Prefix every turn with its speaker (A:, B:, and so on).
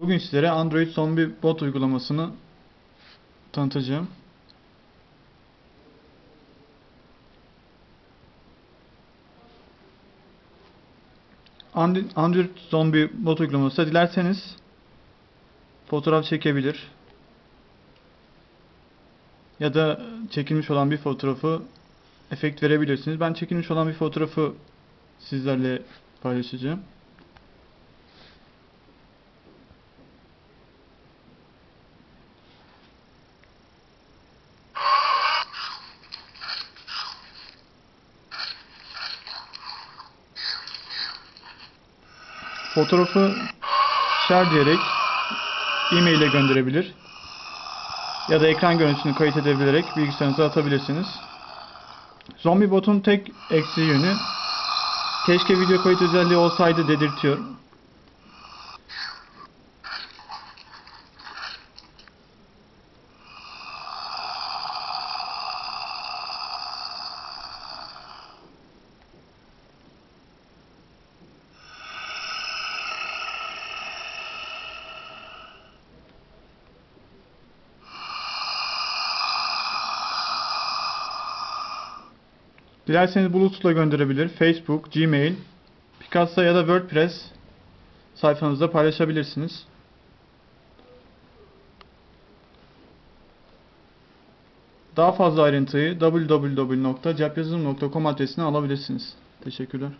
A: Bugün sizlere Android Zombie Bot uygulamasını tanıtacağım. And- Android Zombie Bot uygulaması dilerseniz fotoğraf çekebilir ya da çekilmiş olan bir fotoğrafı efekt verebilirsiniz. Ben çekilmiş olan bir fotoğrafı sizlerle paylaşacağım. Fotoğrafı share diyerek e-mail ile gönderebilir. Ya da ekran görüntüsünü kayıt edebilerek bilgisayarınıza atabilirsiniz. Zombie botun tek eksiği yönü keşke video kayıt özelliği olsaydı dedirtiyor. Dilerseniz Bluetooth'la gönderebilir. Facebook, Gmail, Picasa ya da WordPress sayfanızda paylaşabilirsiniz. Daha fazla ayrıntıyı www.cepyazılım.com adresine alabilirsiniz. Teşekkürler.